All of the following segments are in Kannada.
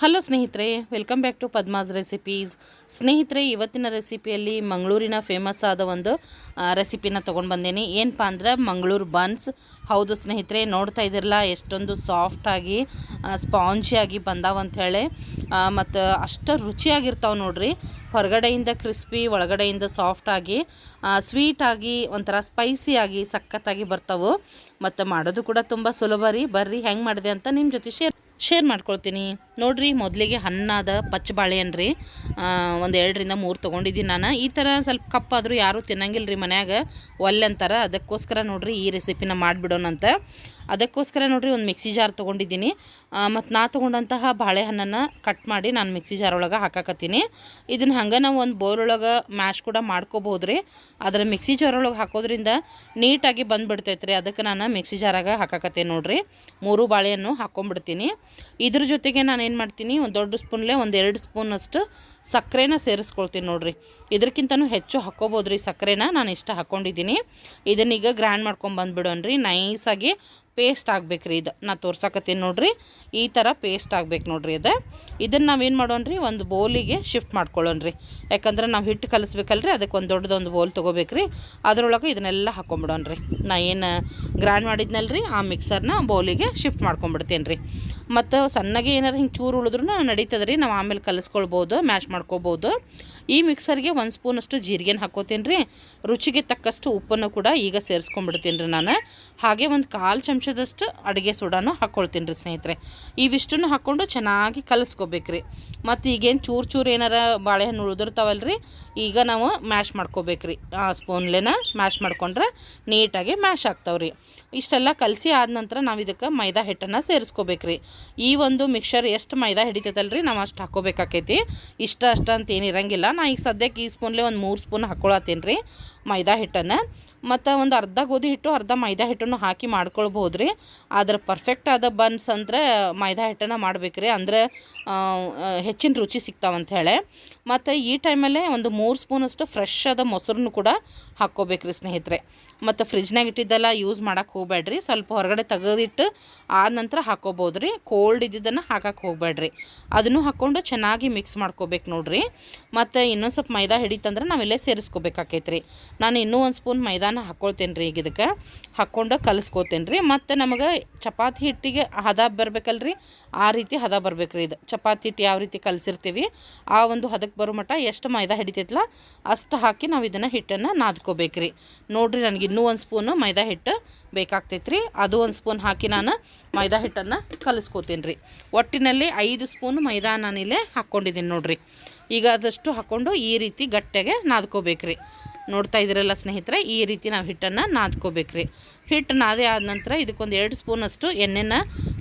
ಹಲೋ ಸ್ನೇಹಿತರೆ welcome back to Padma's recipes ಸ್ನೇಹಿತರೆ, ಇವತ್ತಿನ ರೆಸಿಪಿಯಲ್ಲಿ ಮಂಗಳೂರಿನ ಫೇಮಸ್ ಆದ ಒಂದು ರೆಸಿಪಿನ ತೊಗೊಂಡು ಬಂದೇನೆ. ಏನಪ್ಪ ಅಂದ್ರೆ, ಮಂಗಳೂರು ಬನ್ಸ್ ಹೌದು ಸ್ನೇಹಿತರೆ, ನೋಡ್ತಾ ಇದ್ದಿರಲ್ಲ, ಎಷ್ಟೊಂದು ಸಾಫ್ಟಾಗಿ ಸ್ಪಾಂಜಿಯಾಗಿ ಬಂದಾವ ಅಂಥೇಳಿ ಮತ್ತು ಅಷ್ಟು ರುಚಿಯಾಗಿರ್ತಾವೆ ನೋಡ್ರಿ. ಹೊರಗಡೆಯಿಂದ ಕ್ರಿಸ್ಪಿ ಒಳಗಡೆಯಿಂದ ಸಾಫ್ಟಾಗಿ ಸ್ವೀಟಾಗಿ ಒಂಥರ ಸ್ಪೈಸಿಯಾಗಿ ಸಖತ್ತಾಗಿ ಬರ್ತಾವೆ. ಮತ್ತು ಮಾಡೋದು ಕೂಡ ತುಂಬ ಸುಲಭ ರೀ. ಬರ್ರಿ, ಹೆಂಗೆ ಮಾಡಿದೆ ಅಂತ ನಿಮ್ಮ ಜೊತೆ ಶೇರ್ ಶೇರ್ ಮಾಡ್ಕೊಳ್ತೀನಿ. ನೋಡಿರಿ, ಮೊದಲಿಗೆ ಹಣ್ಣಾದ ಪಚ್ಚ ಬಾಳೆಹಣ್ಣು ರೀ ಒಂದು ಎರಡರಿಂದ ಮೂರು ತೊಗೊಂಡಿದ್ದೀನಿ ನಾನು. ಈ ಥರ ಸ್ವಲ್ಪ ಕಪ್ಪಾದರೂ ಯಾರೂ ತಿನ್ನಂಗಿಲ್ಲ ರೀ ಮನ್ಯಾಗ. ಒಲ್ಲೆ ಅಂತಾರೆ. ಅದಕ್ಕೋಸ್ಕರ ನೋಡಿರಿ ಈ ರೆಸಿಪಿನ ಮಾಡಿಬಿಡೋಣಂತ. ಅದಕ್ಕೋಸ್ಕರ ನೋಡಿರಿ ಒಂದು ಮಿಕ್ಸಿ ಜಾರ್ ತೊಗೊಂಡಿದ್ದೀನಿ. ಮತ್ತು ನಾ ತೊಗೊಂಡಂತಹ ಬಾಳೆಹಣ್ಣನ್ನು ಕಟ್ ಮಾಡಿ ನಾನು ಮಿಕ್ಸಿ ಜಾರ್ ಒಳಗೆ ಹಾಕಾಕತ್ತೀನಿ. ಇದನ್ನು ಹಂಗೆ ನಾವು ಒಂದು ಬೌಲ್ ಒಳಗೆ ಮ್ಯಾಶ್ ಕೂಡ ಮಾಡ್ಕೋಬೋದು ರೀ ಆದರೆ ಮಿಕ್ಸಿ ಜಾರ್ ಒಳಗೆ ಹಾಕೋದ್ರಿಂದ ನೀಟಾಗಿ ಬಂದುಬಿಡ್ತೈತೆ ರೀ ಅದಕ್ಕೆ ನಾನು ಮಿಕ್ಸಿ ಜಾರಾಗ ಹಾಕಾಕತ್ತೀನಿ ನೋಡಿರಿ. ಮೂರು ಬಾಳೆಹಣ್ಣು ಹಾಕ್ಕೊಂಬಿಡ್ತೀನಿ ಇದ್ರ ಜೊತೆಗೆ ನಾನು ಏನು ಮಾಡ್ತೀನಿ, ಒಂದು ದೊಡ್ಡ ಸ್ಪೂನ್ಲೇ ಒಂದು ಎರಡು ಸ್ಪೂನಷ್ಟು ಸಕ್ಕರೆನ ಸೇರಿಸ್ಕೊಳ್ತೀನಿ ನೋಡಿರಿ. ಇದಕ್ಕಿಂತನೂ ಹೆಚ್ಚು ಹಾಕ್ಕೋಬೋದು ರೀ ಸಕ್ಕರೆನ. ನಾನು ಇಷ್ಟ ಹಾಕ್ಕೊಂಡಿದ್ದೀನಿ ಇದನ್ನೀಗ ಗ್ರ್ಯಾಂಡ್ ಮಾಡ್ಕೊಂಡು ಬಂದುಬಿಡೋಣ್ರಿ. ನೈಸಾಗಿ ಪೇಸ್ಟ್ ಆಗ್ಬೇಕು ರೀ ಇದು. ನಾ ತೋರ್ಸಕತ್ತೀನಿ ನೋಡ್ರಿ. ಈ ಥರ ಪೇಸ್ಟ್ ಆಗ್ಬೇಕು ನೋಡ್ರಿ ಇದು ಇದನ್ನು ನಾವೇನು ರೀ ಒಂದು ಬೌಲಿಗೆ ಶಿಫ್ಟ್ ಮಾಡ್ಕೊಳ್ಳೋಣ್ರಿ. ಯಾಕಂದ್ರೆ ನಾವು ಹಿಟ್ಟು ಕಲಿಸ್ಬೇಕಲ್ರಿ ಅದಕ್ಕೆ ಒಂದು ದೊಡ್ಡದೊಂದು ಬೌಲ್ ತೊಗೋಬೇಕ್ರಿ. ಅದರೊಳಗೆ ಇದನ್ನೆಲ್ಲ ಹಾಕ್ಕೊಂಬಿಡೋಣ್ರಿ ನಾ ಏನು ಗ್ರ್ಯಾಂಡ್ ರೀ ಆ ಮಿಕ್ಸರ್ನ ಬೌಲಿಗೆ ಶಿಫ್ಟ್ ಮಾಡ್ಕೊಂಬಿಡ್ತೀನಿ ರೀ ಮತ್ತು ಸಣ್ಣಗೆ ಏನಾರು ಹಿಂಗೆ ಚೂರು ಉಳಿದ್ರೂ ನಡೀತದೆ ರೀ ನಾವು ಆಮೇಲೆ ಕಲಿಸ್ಕೊಳ್ಬೋದು, ಮ್ಯಾಶ್ ಮಾಡ್ಕೋಬೋದು. ಈ ಮಿಕ್ಸರ್ಗೆ ಒಂದು ಸ್ಪೂನಷ್ಟು ಜೀರಿಗೆನ ಹಾಕೋತೀನಿ ರೀ ರುಚಿಗೆ ತಕ್ಕಷ್ಟು ಉಪ್ಪನ್ನು ಕೂಡ ಈಗ ಸೇರಿಸ್ಕೊಂಡ್ಬಿಡ್ತೀನಿ ರೀ ನಾನು. ಹಾಗೆ ಒಂದು ಕಾಲು ಚಮಚದಷ್ಟು ಅಡುಗೆ ಸೋಡಾನು ಹಾಕ್ಕೊಳ್ತೀನಿ ರೀ ಸ್ನೇಹಿತರೆ. ಇವಿಷ್ಟನ್ನು ಹಾಕ್ಕೊಂಡು ಚೆನ್ನಾಗಿ ಕಲಿಸ್ಕೋಬೇಕು ರೀ ಮತ್ತು ಈಗೇನು ಚೂರು ಚೂರು ಏನಾರ ಬಾಳೆಹಣ್ಣು ಉಳಿದಿರ್ತಾವಲ್ಲ ರೀ ಈಗ ನಾವು ಮ್ಯಾಶ್ ಮಾಡ್ಕೋಬೇಕು ರೀ ಆ ಸ್ಪೂನ್ಲೆನ ಮ್ಯಾಶ್ ಮಾಡ್ಕೊಂಡ್ರೆ ನೀಟಾಗಿ ಮ್ಯಾಶ್ ಆಗ್ತಾವ್ರಿ. ಇಷ್ಟೆಲ್ಲ ಕಲಸಿ ಆದ ನಂತರ ನಾವು ಇದಕ್ಕೆ ಮೈದಾ ಹಿಟ್ಟನ್ನು ಸೇರಿಸ್ಕೋಬೇಕ್ರಿ. ಈ ಒಂದು ಮಿಕ್ಸರ್ ಎಷ್ಟು ಮೈದಾ ಹಿಡಿತೈತಲ್ಲ ರೀ ನಾವು ಅಷ್ಟು ಹಾಕೋಬೇಕಾಕೈತಿ. ಇಷ್ಟ ಅಷ್ಟ ಅಂತ ಏನು ಇರಂಗಿಲ್ಲ. ನಾ ಈಗ ಸದ್ಯಕ್ಕೆ ಈ ಸ್ಪೂನ್ಲೆ ಒಂದು ಮೂರು ಸ್ಪೂನ್ ಹಾಕ್ಕೊಳತ್ತೀನಿ ರೀ ಮೈದಾ ಹಿಟ್ಟನ್ನು. ಮತ್ತು ಒಂದು ಅರ್ಧ ಗೋಧಿ ಹಿಟ್ಟು, ಅರ್ಧ ಮೈದಾ ಹಿಟ್ಟನ್ನು ಹಾಕಿ ಮಾಡ್ಕೊಳ್ಬೋದು ರೀ ಆದ್ರೆ ಪರ್ಫೆಕ್ಟ್ ಆದ ಬನ್ಸ್ ಅಂದ್ರೆ ಮೈದಾ ಹಿಟ್ಟನ್ನು ಮಾಡ್ಬೇಕು ರೀ ಅಂದರೆ ಹೆಚ್ಚಿನ ರುಚಿ ಸಿಗ್ತಾವಂತ ಹೇಳಿ ಮತ್ತು ಈ ಟೈಮಲ್ಲೇ ಒಂದು ಮೂರು ಸ್ಪೂನಷ್ಟು ಫ್ರೆಶ್ ಆದ ಮೊಸರನ್ನು ಕೂಡ ಹಾಕ್ಕೋಬೇಕ್ರಿ ಸ್ನೇಹಿತರೆ. ಮತ್ತು ಫ್ರಿಜ್ನಾಗ ಇಟ್ಟಿದ್ದೆಲ್ಲ ಯೂಸ್ ಮಾಡೋಕ್ಕೆ ಹೋಗ್ಬೇಡ್ರಿ. ಸ್ವಲ್ಪ ಹೊರಗಡೆ ತೆಗೆದಿಟ್ಟು ಆದ ನಂತರ ಹಾಕ್ಕೋಬೋದು ರೀ ಕೋಲ್ಡ್ ಇದ್ದಿದ್ದನ್ನು ಹಾಕಕ್ಕೆ ಹೋಗ್ಬೇಡ್ರಿ. ಅದನ್ನು ಹಾಕ್ಕೊಂಡು ಚೆನ್ನಾಗಿ ಮಿಕ್ಸ್ ಮಾಡ್ಕೋಬೇಕು ನೋಡ್ರಿ. ಮತ್ತು ಇನ್ನೊಂದು ಸ್ವಲ್ಪ ಮೈದಾ ಹಿಡಿತಂದ್ರೆ ನಾವಿಲ್ಲೇ ಸೇರಿಸ್ಕೋಬೇಕಾಕೈತೆ ರೀ ನಾನು ಇನ್ನೂ ಒಂದು ಸ್ಪೂನ್ ಮೈದಾನ ಹಾಕ್ಕೊಳ್ತೇನೆ ರೀ ಈಗ ಇದಕ್ಕೆ. ಹಾಕ್ಕೊಂಡು ಕಲಿಸ್ಕೋತೇನೆ ರೀ. ಮತ್ತು ನಮಗೆ ಚಪಾತಿ ಹಿಟ್ಟಿಗೆ ಹದ ಬರ್ಬೇಕಲ್ರಿ ಆ ರೀತಿ ಹದ ಬರ್ಬೇಕು ರೀ ಇದು. ಚಪಾತಿ ಹಿಟ್ಟು ಯಾವ ರೀತಿ ಕಲಸಿರ್ತೀವಿ, ಆ ಒಂದು ಹದಕ್ಕೆ ಬರೋ ಮಟ್ಟ ಎಷ್ಟು ಮೈದಾ ಹಿಡಿತೈತಲ್ಲ, ಅಷ್ಟು ಹಾಕಿ ನಾವು ಇದನ್ನು ಹಿಟ್ಟನ್ನು ನಾದ್ಕೋಬೇಕು ರೀ. ನೋಡಿರಿ ನನಗೆ ಇನ್ನೂ ಒಂದು ಸ್ಪೂನು ಮೈದಾ ಹಿಟ್ಟು ಬೇಕಾಗ್ತೈತೆ ರೀ. ಅದು ಒಂದು ಸ್ಪೂನ್ ಹಾಕಿ ನಾನು ಮೈದಾ ಹಿಟ್ಟನ್ನು ಕಲಿಸ್ಕೋತೀನಿ ರೀ. ಒಟ್ಟಿನಲ್ಲಿ ಐದು ಸ್ಪೂನ್ ಮೈದಾ ನಾನಿಲ್ಲೇ ಹಾಕ್ಕೊಂಡಿದ್ದೀನಿ ನೋಡಿರಿ. ಈಗ ಅದಷ್ಟು ಹಾಕ್ಕೊಂಡು ಈ ರೀತಿ ಗಟ್ಟಿಗೆ ನಾದ್ಕೋಬೇಕ್ರಿ ನೋಡ್ತಾ ಇದ್ದೀರಲ್ಲ ಸ್ನೇಹಿತರೆ, ಈ ರೀತಿ ನಾವು ಹಿಟ್ಟನ್ನು ನಾದ್ಕೋಬೇಕ್ರಿ. ಹಿಟ್ಟು ನಾದೇ ಆದ ನಂತರ ಇದಕ್ಕೊಂದು ಎರಡು ಸ್ಪೂನಷ್ಟು ಎಣ್ಣೆನ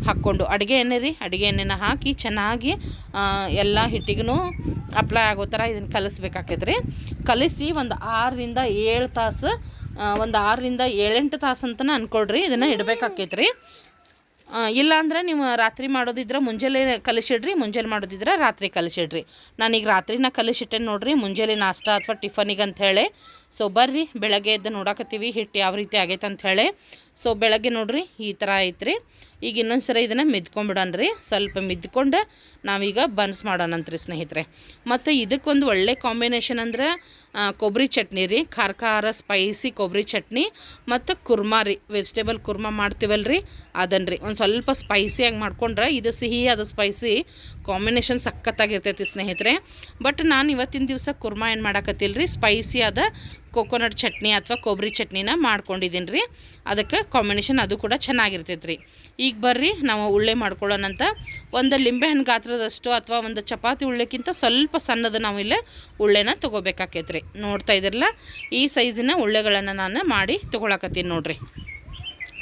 ಹಾಕ್ಕೊಂಡು, ಅಡುಗೆ ಎಣ್ಣೆ ರೀ, ಅಡುಗೆ ಎಣ್ಣೆನ ಹಾಕಿ ಚೆನ್ನಾಗಿ ಎಲ್ಲ ಹಿಟ್ಟಿಗೂ ಅಪ್ಲೈ ಆಗೋ ಥರ ಇದನ್ನು ಕಲಿಸ್ಬೇಕಾಕೈತೆ ರೀ ಕಲಿಸಿ ಒಂದು ಆರರಿಂದ ಏಳು ತಾಸು ಒಂದು ಆರರಿಂದ ಏಳೆಂಟು ತಾಸು ಅಂತಲೇ ಅಂದ್ಕೊಳ್ರಿ ಇದನ್ನು ಇಡಬೇಕಾಕೈತೆ ಇಲ್ಲ ಅಂದ್ರೆ ನೀವು ರಾತ್ರಿ ಮಾಡೋದಿದ್ರೆ ಮುಂಜಾನೆ ಕಲಿಸಿಡ್ರಿ, ಮುಂಜಾನೆ ಮಾಡೋದಿದ್ರೆ ರಾತ್ರಿ ಕಲಿಸಿಡ್ರಿ. ನಾನೀಗ ರಾತ್ರಿನ ಕಲಿಸಿಟ್ಟೆ ನೋಡ್ರಿ, ಮುಂಜಾನೆ ನಾಷ್ಟ ಅಥವಾ ಟಿಫನಿಗೆ ಅಂತ ಹೇಳಿ ಸೊ ಬರ್ರಿ, ಬೆಳಗ್ಗೆ ಎದ್ದು ನೋಡಕತ್ತೀವಿ, ಹಿಟ್ಟು ಯಾವ ರೀತಿ ಆಗೈತೆ ಅಂತ ಹೇಳಿ. ಸೊ ಬೆಳಗ್ಗೆ ನೋಡ್ರಿ, ಈ ಥರ ಐತ್ರಿ. ಈಗ ಇನ್ನೊಂದು ಸರಿ ಇದನ್ನು ಮಿದ್ಕೊಂಬಿಡೋಣ್ರಿ ಸ್ವಲ್ಪ ಮಿದ್ಕೊಂಡು ನಾವೀಗ ಬನ್ಸ್ ಮಾಡೋಣಂತ್ರಿ ಸ್ನೇಹಿತರೆ. ಮತ್ತು ಇದಕ್ಕೊಂದು ಒಳ್ಳೆ ಕಾಂಬಿನೇಷನ್ ಅಂದ್ರೆ ಕೊಬ್ಬರಿ ಚಟ್ನಿ ರೀ. ಖಾರ ಖಾರ ಸ್ಪೈಸಿ ಕೊಬ್ಬರಿ ಚಟ್ನಿ ಮತ್ತು ಕುರ್ಮಾ ರೀ. ವೆಜಿಟೇಬಲ್ ಕುರ್ಮಾ ರೀ ಅದನ್ನು ರೀ ಒಂದು ಸ್ವಲ್ಪ ಸ್ಪೈಸಿಯಾಗಿ ಮಾಡ್ಕೊಂಡ್ರೆ ಇದು ಸಿಹಿ ಅದು ಸ್ಪೈಸಿ ಕಾಂಬಿನೇಷನ್ ಸಖತ್ತಾಗಿರ್ತೈತಿ ಸ್ನೇಹಿತರೆ. ಬಟ್ ನಾನು ಇವತ್ತಿನ ದಿವಸ ಕುರ್ಮಾ ಏನು ಮಾಡಾಕತ್ತಿಲ್ಲ ರೀ ಸ್ಪೈಸಿ ಆದ ಕೋಕೋನಟ್ ಚಟ್ನಿ ಅಥವಾ ಕೊಬ್ಬರಿ ಚಟ್ನಿನ ಮಾಡ್ಕೊಂಡಿದ್ದೀನಿ ರೀ ಅದಕ್ಕೆ ಕಾಂಬಿನೇಷನ್ ಅದು ಕೂಡ ಚೆನ್ನಾಗಿರ್ತೈತೆ ರೀ ಈಗ ಬರ್ರಿ, ನಾವು ಉಳ್ಳೆ ಮಾಡ್ಕೊಳ್ಳೋಣಂತ ಒಂದು ಲಿಂಬೆಹಣ್ಣು ಗಾತ್ರದಷ್ಟು ಅಥವಾ ಒಂದು ಚಪಾತಿ ಉಳ್ಳೆಕ್ಕಿಂತ ಸ್ವಲ್ಪ ಸಣ್ಣದ ನಾವು ಇಲ್ಲೇ ಉಳ್ಳೆನ ತೊಗೋಬೇಕಾಕೈತೆ ರೀ ನೋಡ್ತಾ ಇದ್ರಲ್ಲ ಈ ಸೈಜಿನ ಉಳ್ಳೆಗಳನ್ನು ನಾನು ಮಾಡಿ ತೊಗೊಳಕತ್ತೀನಿ ನೋಡಿರಿ.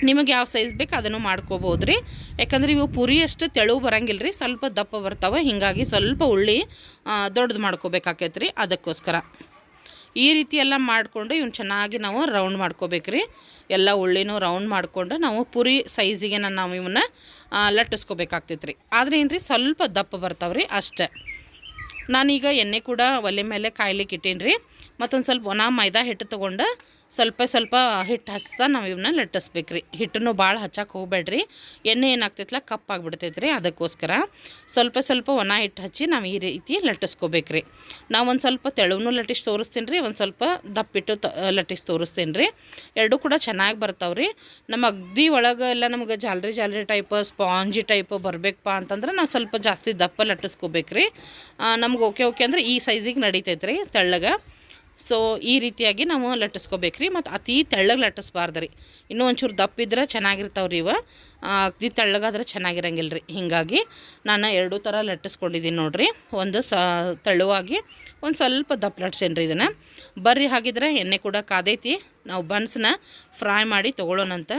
ನಿಮಗೆ ಯಾವ ಸೈಜ್ ಬೇಕು ಅದನ್ನು ಮಾಡ್ಕೋಬೋದು ರೀ ಯಾಕಂದ್ರೆ ಇವು ಪುರಿ ಅಷ್ಟು ತೆಳು ಬರಂಗಿಲ್ಲ ರೀ ಸ್ವಲ್ಪ ದಪ್ಪ ಬರ್ತಾವೆ, ಹೀಗಾಗಿ ಸ್ವಲ್ಪ ಉಳ್ಳಿ ದೊಡ್ಡದು ಮಾಡ್ಕೋಬೇಕಾಕೈತೆ ರೀ ಅದಕ್ಕೋಸ್ಕರ. ಈ ರೀತಿ ಎಲ್ಲ ಮಾಡಿಕೊಂಡು ಇವ್ನು ಚೆನ್ನಾಗಿ ನಾವು ರೌಂಡ್ ಮಾಡ್ಕೋಬೇಕ್ರಿ. ಎಲ್ಲ ಉಳ್ಳಿನೂ ರೌಂಡ್ ಮಾಡಿಕೊಂಡು ನಾವು ಪುರಿ ಸೈಜಿಗೆ ನಾವು ಇವನ್ನ ಲಟ್ಟಿಸ್ಕೋಬೇಕಾಗ್ತೈತೆ ರೀ ಆದರೆ ಏನು ರೀ ಸ್ವಲ್ಪ ದಪ್ಪ ಬರ್ತಾವೆ ರೀ ಅಷ್ಟೇ. ನಾನೀಗ ಎಣ್ಣೆ ಕೂಡ ಒಲೆ ಮೇಲೆ ಕಾಯ್ಲಿಕ್ಕೆ ಇಟ್ಟೀನಿ ರೀ ಮತ್ತೊಂದು ಸ್ವಲ್ಪ ಒಣ ಮೈದಾ ಹಿಟ್ಟು ತೊಗೊಂಡು ಸ್ವಲ್ಪ ಸ್ವಲ್ಪ ಹಿಟ್ಟು ಹಚ್ತಾ ನಾವು ಇವನ್ನ ಲಟ್ಟಿಸ್ಬೇಕು ರೀ ಹಿಟ್ಟನ್ನು ಭಾಳ ಹಚ್ಚಕ್ಕೆ ಹೋಗ್ಬೇಡ್ರಿ. ಎಣ್ಣೆ ಏನಾಗ್ತೈತಲ್ಲ ಕಪ್ಪಾಗ್ಬಿಡ್ತೈತೆ ರೀ ಅದಕ್ಕೋಸ್ಕರ. ಸ್ವಲ್ಪ ಸ್ವಲ್ಪ ಒಣ ಹಿಟ್ಟು ಹಚ್ಚಿ ನಾವು ಈ ರೀತಿ ಲಟ್ಟಿಸ್ಕೋಬೇಕು ರೀ ನಾವು ಒಂದು ಸ್ವಲ್ಪ ತೆಳುವನ್ನು ಲಟ್ಟಿಸಿ ತೋರಿಸ್ತೀನಿ ರೀ ಒಂದು ಸ್ವಲ್ಪ ದಪ್ಪಿಟ್ಟು ತ, ಲಟ್ಟಿಸಿ ತೋರಿಸ್ತೀನಿ ರೀ ಎರಡೂ ಕೂಡ ಚೆನ್ನಾಗಿ ಬರ್ತಾವೆ ರೀ ನಮ್ಮ ಅಗ್ದಿ ಒಳಗೆ ಎಲ್ಲ ನಮಗೆ ಜಾಲ್ರಿ ಜಾಲ್ರಿ ಟೈಪ್, ಸ್ಪಾಂಜಿ ಟೈಪ್ ಬರಬೇಕಪ್ಪ ಅಂತಂದ್ರೆ ನಾವು ಸ್ವಲ್ಪ ಜಾಸ್ತಿ ದಪ್ಪ ಲಟ್ಟಿಸ್ಕೋಬೇಕು ರೀ ನಮ್ಗೆ ಓಕೆ ಓಕೆ ಅಂದ್ರೆ ಈ ಸೈಜಿಗೆ ನಡೀತೈತೆ ರೀ ತೆಳ್ಳಗೆ. ಸೊ ಈ ರೀತಿಯಾಗಿ ನಾವು ಲಟ್ಟಿಸ್ಕೋಬೇಕು ರೀ ಮತ್ತು ಅತಿ ತೆಳ್ಳಗೆ ಲಟ್ಟಿಸ್ಬಾರ್ದು ರೀ ಇನ್ನೂ ಒಂಚೂರು ದಪ್ಪ ಇದ್ರೆ ಚೆನ್ನಾಗಿರ್ತಾವೆ ರೀ ಇವ ಅತಿ ತೆಳ್ಳಗಾದ್ರೆ ಚೆನ್ನಾಗಿರಂಗಿಲ್ಲ ರೀ ಹೀಗಾಗಿ ನಾನು ಎರಡೂ ಥರ ಲಟ್ಟಿಸ್ಕೊಂಡಿದ್ದೀನಿ ನೋಡಿರಿ. ಒಂದು ಸ ತೆಳುವಾಗಿ ಒಂದು ಸ್ವಲ್ಪ ದಪ್ಪ ಲಟ್ಸೇನಿ ರೀ ಇದನ್ನು. ಬರ್ರಿ ಹಾಗಿದ್ರೆ ಎಣ್ಣೆ ಕೂಡ ಕಾದೈತಿ. ನಾವು ಬನ್ಸ್ನ ಫ್ರೈ ಮಾಡಿ ತೊಗೊಳ್ಳೋಣಂತ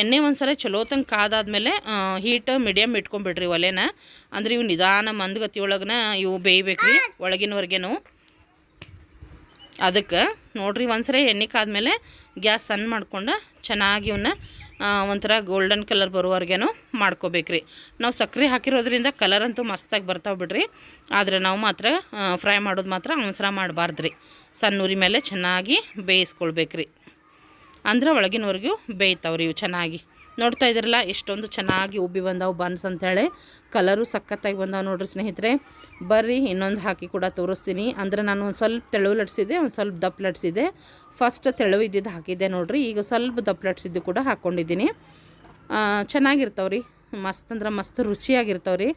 ಎಣ್ಣೆ ಒಂದು ಸಲ ಚಲೋ ತಂಗ ಕಾದಾದ್ಮೇಲೆ ಹೀಟ್ ಮೀಡಿಯಮ್ ಇಟ್ಕೊಂಬಿಡ್ರಿ ಒಲೆನ. ಅಂದ್ರೆ ಇವು ನಿಧಾನ ಮಂದಗತಿ ಒಳಗನ ಇವು ಬೇಯ್ಬೇಕು ರೀ ಒಳಗಿನವರೆಗೇನು. ಅದಕ್ಕೆ ನೋಡ್ರಿ ಒಂದ್ಸರಿ ಎಣ್ಣೆ ಕಾದ್ಮೇಲೆ ಗ್ಯಾಸ್ ಸಣ್ಣ ಮಾಡ್ಕೊಂಡು ಚೆನ್ನಾಗಿ ಇವನ್ನ ಒಂಥರ ಗೋಲ್ಡನ್ ಕಲರ್ ಬರುವವರೆಗೇನು ಮಾಡ್ಕೋಬೇಕ್ರಿ. ನಾವು ಸಕ್ಕರೆ ಹಾಕಿರೋದ್ರಿಂದ ಕಲರ್ ಅಂತೂ ಮಸ್ತಾಗಿ ಬರ್ತಾವೆ ಬಿಡ್ರಿ. ಆದರೆ ನಾವು ಮಾತ್ರ ಫ್ರೈ ಮಾಡೋದು ಮಾತ್ರ ಅವಸರ ಮಾಡಬಾರ್ದ್ರಿ. ಸಣ್ಣ ಉರಿ ಮೇಲೆ ಚೆನ್ನಾಗಿ ಬೇಯಿಸ್ಕೊಳ್ಬೇಕ್ರಿ. ಅಂದ್ರೆ ಒಳಗಿನವರೆಗೂ ಬೇಯ್ತಾವ್ರಿ ಇವು ಚೆನ್ನಾಗಿ. ನೋಡ್ತಾ ಇದ್ರಲ್ಲ ಎಷ್ಟೊಂದು ಚೆನ್ನಾಗಿ ಉಬ್ಬಿ ಬಂದಾವು ಬನ್ಸ್ ಅಂತೇಳಿ. ಕಲರು ಸಖತ್ತಾಗಿ ಬಂದಾವೆ ನೋಡ್ರಿ ಸ್ನೇಹಿತರೆ. ಬರ್ರಿ, ಇನ್ನೊಂದು ಹಾಕಿ ಕೂಡ ತೋರಿಸ್ತೀನಿ. ಅಂದ್ರೆ ನಾನು ಒಂದು ಸ್ವಲ್ಪ ತೆಳು ಲಟ್ಸಿದ್ದೆ, ಒಂದು ಸ್ವಲ್ಪ ದಪ್ಪ ಲಟ್ಸಿದ್ದೆ. ಫಸ್ಟ್ ತೆಳು ಇದ್ದಿದ್ದು ಹಾಕಿದ್ದೆ ನೋಡ್ರಿ. ಈಗ ಸ್ವಲ್ಪ ದಪ್ಪ ಲಟ್ಸಿದ್ದು ಕೂಡ ಹಾಕ್ಕೊಂಡಿದ್ದೀನಿ ಚೆನ್ನಾಗಿರ್ತಾವ್ರಿ. ಮಸ್ತ್ ಅಂದ್ರೆ ಮಸ್ತ್ ರುಚಿಯಾಗಿರ್ತಾವ್ರಿ.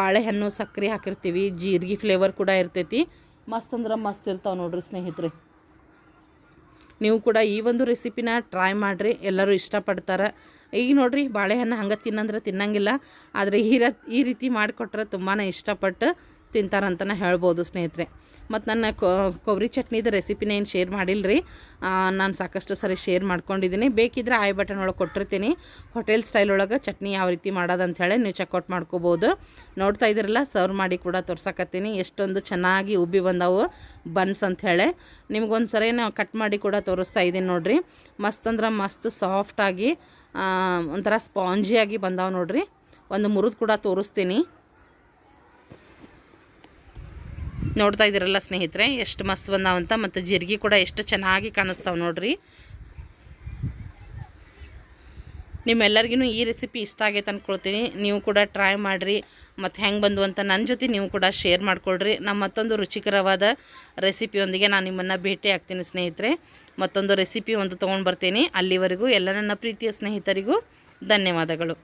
ಬಾಳೆಹಣ್ಣು ಸಕ್ಕರೆ ಹಾಕಿರ್ತೀವಿ, ಜೀರಿಗೆ ಫ್ಲೇವರ್ ಕೂಡ ಇರ್ತೈತಿ. ಮಸ್ತ್ ಅಂದ್ರೆ ಮಸ್ತ್ ಇರ್ತಾವೆ ನೋಡ್ರಿ ಸ್ನೇಹಿತರೆ. ನೀವು ಕೂಡ ಈ ಒಂದು ರೆಸಿಪಿನ ಟ್ರೈ ಮಾಡಿರಿ. ಎಲ್ಲರೂ ಇಷ್ಟಪಡ್ತಾರೆ. ಈಗ ನೋಡಿರಿ, ಬಾಳೆಹಣ್ಣು ಹಂಗೆ ತಿನ್ನಂದ್ರೆ ತಿನ್ನಂಗಿಲ್ಲ. ಆದರೆ ಈ ಈ ರೀತಿ ಮಾಡಿಕೊಟ್ರೆ ತುಂಬಾ ಇಷ್ಟಪಟ್ಟು ತಿಂತಾರಂತನೇ ಹೇಳ್ಬೋದು ಸ್ನೇಹಿತರೆ. ಮತ್ತು ನನ್ನ ಕೊಬ್ಬರಿ ಚಟ್ನಿದು ರೆಸಿಪಿನ ಏನು ಶೇರ್ ಮಾಡಿಲ್ಲ ರೀ ನಾನು ಸಾಕಷ್ಟು ಸರಿ ಶೇರ್ ಮಾಡ್ಕೊಂಡಿದ್ದೀನಿ ಬೇಕಿದ್ರೆ ಐ ಬಟನ್ ಒಳಗೆ ಕೊಟ್ಟಿರ್ತೀನಿ. ಹೋಟೆಲ್ ಸ್ಟೈಲ್ ಒಳಗೆ ಚಟ್ನಿ ಯಾವ ರೀತಿ ಹೇಳಿ ನೀವು ಚೆಕ್ಔಟ್ ಮಾಡ್ಕೋಬೋದು. ನೋಡ್ತಾ ಇದ್ದೀರಲ್ಲ ಸರ್ವ್ ಮಾಡಿ ಕೂಡ ತೋರ್ಸಕತ್ತೀನಿ. ಎಷ್ಟೊಂದು ಚೆನ್ನಾಗಿ ಉಬ್ಬಿ ಬಂದವು ಬನ್ಸ್ ಅಂಥೇಳಿ ನಿಮ್ಗೊಂದು ಸರಿ ನಾವು ಕಟ್ ಮಾಡಿ ಕೂಡ ತೋರಿಸ್ತಾ ಇದ್ದೀನಿ ನೋಡಿರಿ. ಮಸ್ತ್ ಅಂದ್ರೆ ಮಸ್ತ್ ಸಾಫ್ಟಾಗಿ ಒಂಥರ ಸ್ಪಾಂಜಿಯಾಗಿ ಬಂದಾವೆ ನೋಡಿರಿ. ಒಂದು ಮುರಿದು ಕೂಡ ತೋರಿಸ್ತೀನಿ. ನೋಡ್ತಾ ಇದ್ದೀರಲ್ಲ ಸ್ನೇಹಿತರೆ, ಎಷ್ಟು ಮಸ್ತ್ ಬಂದಾವಂತ ಮತ್ತು ಜೀರಿಗೆ ಕೂಡ ಎಷ್ಟು ಚೆನ್ನಾಗಿ ಕಾಣಿಸ್ತಾವೆ ನೋಡ್ರಿ. ನಿಮ್ಮೆಲ್ಲರಿಗೂ ಈ ರೆಸಿಪಿ ಇಷ್ಟ ಆಗೈತೆ ಅಂದ್ಕೊಳ್ತೀನಿ ನೀವು ಕೂಡ ಟ್ರೈ ಮಾಡಿರಿ. ಮತ್ತು ಹೆಂಗೆ ಬಂದು ಅಂತ ನನ್ನ ಜೊತೆ ನೀವು ಕೂಡ ಶೇರ್ ಮಾಡಿಕೊಡ್ರಿ ನಮ್ಮ ಮತ್ತೊಂದು ರುಚಿಕರವಾದ ರೆಸಿಪಿಯೊಂದಿಗೆ ನಾನು ನಿಮ್ಮನ್ನು ಭೇಟಿ ಆಗ್ತೀನಿ ಸ್ನೇಹಿತರೆ. ಮತ್ತೊಂದು ರೆಸಿಪಿ ಒಂದು ತೊಗೊಂಡು ಬರ್ತೀನಿ. ಅಲ್ಲಿವರೆಗೂ ಎಲ್ಲ ನನ್ನ ಪ್ರೀತಿಯ ಸ್ನೇಹಿತರಿಗೂ ಧನ್ಯವಾದಗಳು.